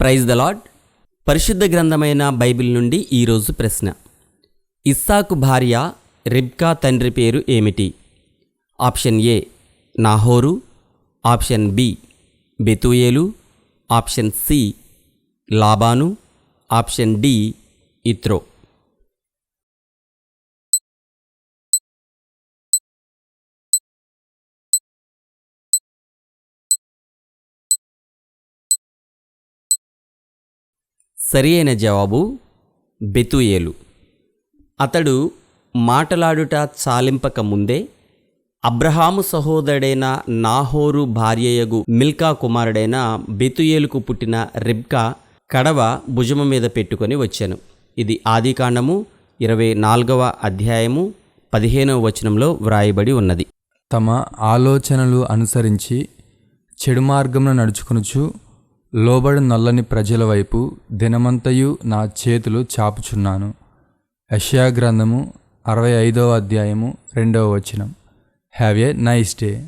Praise the lord పరిశుద్ధ గ్రంథమైన Bible నుండి ఈరోజు ప్రశ్న. ఇస్సాకు భార్య రిబ్కా తండ్రి పేరు ఏమిటి? Option A Nahor. Option B Bethuel. Option C Laban. Option D Jethro. సరి అయిన జవాబు బెతుయేలు. అతడు మాటలాడుట చాలింపక ముందే అబ్రహాము సహోదరుడైన నాహోరు భార్యయగు మిల్కా కుమారుడైన బెతుయేలుకు పుట్టిన రిబ్కా కడవ భుజము మీద పెట్టుకొని వచ్చాను. ఇది ఆదికాండము ఇరవై నాలుగవ అధ్యాయము పదిహేనవ వచనంలో వ్రాయబడి ఉన్నది. తమ ఆలోచనలు అనుసరించి చెడు మార్గంలో నడుచుకొనుచు లోబడి నల్లని ప్రజల వైపు దినమంతయు నా చేతులు చాపుచున్నాను. యష్యా గ్రంథము అరవై ఐదవ అధ్యాయము రెండవ వచనం. Have a nice day.